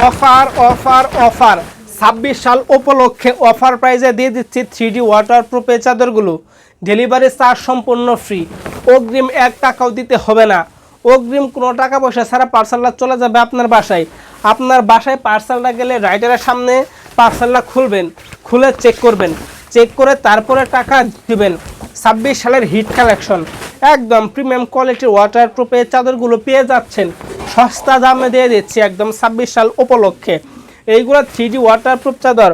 Offer offer offer. ছাব্বিশ সাল উপলক্ষে অফার প্রাইজে দিয়ে দিচ্ছি থ্রি ডি ওয়াটার প্রুফের চাদরগুলো। ডেলিভারি চার্জ সম্পূর্ণ ফ্রি। অগ্রিম এক টাকাও দিতে হবে না। অগ্রিম কোনো টাকা পয়সা ছাড়া পার্সেলটা চলে যাবে আপনার বাসায়। আপনার বাসায় পার্সেলটা গেলে রাইডারের সামনে পার্সেলটা খুলবেন, খুলে চেক করবেন। চেক করে তারপরে টাকা দিবেন। ছাব্বিশ সালের হিট কালেকশন। একদম প্রিমিয়াম কোয়ালিটির ওয়াটার প্রুফের চাদরগুলো পেয়ে যাচ্ছেন। সস্তা দামে দিয়ে দিচ্ছি একদম ছাব্বিশ সাল উপলক্ষে। এইগুলো থ্রি ডি ওয়াটার প্রুফ চাদর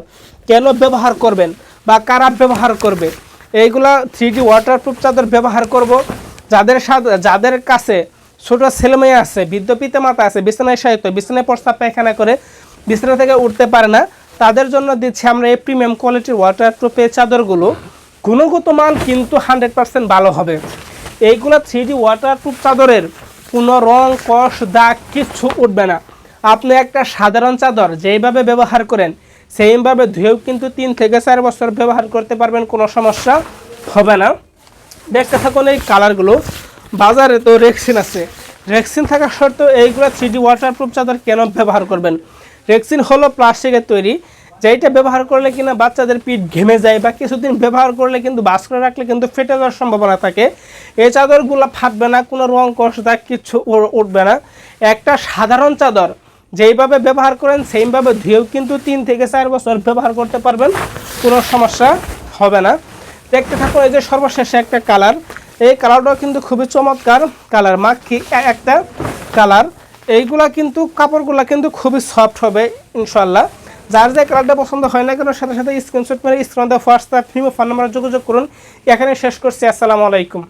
কেন ব্যবহার করবেন বা কারা ব্যবহার করবে? এইগুলা থ্রি ডি ওয়াটার প্রুফ চাদর ব্যবহার করব। যাদের সাথে যাদের কাছে ছোট ছেলেমেয়ে আছে, বৃদ্ধ পিতা মাতা আছে, বিছানায় সাহিত্য বিছানায় প্রস্তাব পায়খানা করে বিছানা থেকে উঠতে পারে না, তাদের জন্য দিচ্ছি আমরা এই প্রিমিয়াম কোয়ালিটির ওয়াটার প্রুফের চাদরগুলো। গুণগত মান কিন্তু হান্ড্রেড পার্সেন্ট ভালো হবে। এইগুলো থ্রি ডি ওয়াটার প্রুফ চাদরের কোনো রং, কষ, দাগ কিচ্ছু উঠবে না। আপনি একটা সাধারণ চাদর যেইভাবে ব্যবহার করেন সেইভাবে ধুয়েও কিন্তু তিন থেকে চার বছর ব্যবহার করতে পারবেন, কোনো সমস্যা হবে না। দেখতে থাকুন এই কালারগুলো। বাজারে তো রেক্সিন আছে। রেক্সিন থাকা সত্ত্বেও এইগুলো থ্রি ওয়াটারপ্রুফ চাদর কেন ব্যবহার করবেন? রেক্সিন হলো প্লাস্টিকের তৈরি যেইটা ব্যবহার করলে কিনা বাচ্চাদের পিঠ ঘেমে যায় বা কিছুদিন ব্যবহার করলে কিন্তু বাস করে রাখলে কিন্তু ফেটে যাওয়ার সম্ভাবনা থাকে। এই চাদরগুলো ফাটবে না, কোনো রং কষ দাগ কিচ্ছু উঠবে না। একটা সাধারণ চাদর যেইভাবে ব্যবহার করেন, সেইভাবে ধুয়েও কিন্তু তিন থেকে চার বছর ব্যবহার করতে পারবেন, কোনো সমস্যা হবে না। দেখতে থাকুন এই যে সর্বশেষে একটা কালার। এই কালারটাও কিন্তু খুবই চমৎকার। কালার মাখি একটা কালার। এইগুলা কিন্তু কাপড়গুলা কিন্তু খুবই সফট হবে ইনশাল্লাহ যার যে কালারটা পছন্দ হয় না কেন, সাথে সাথে স্ক্রিনশট মেরে স্ক্রিন হোয়াটসঅ্যাপ ফিমো ফোন নাম্বারে যোগাযোগ করুন। এখানে শেষ করছি, আসসালামু আলাইকুম।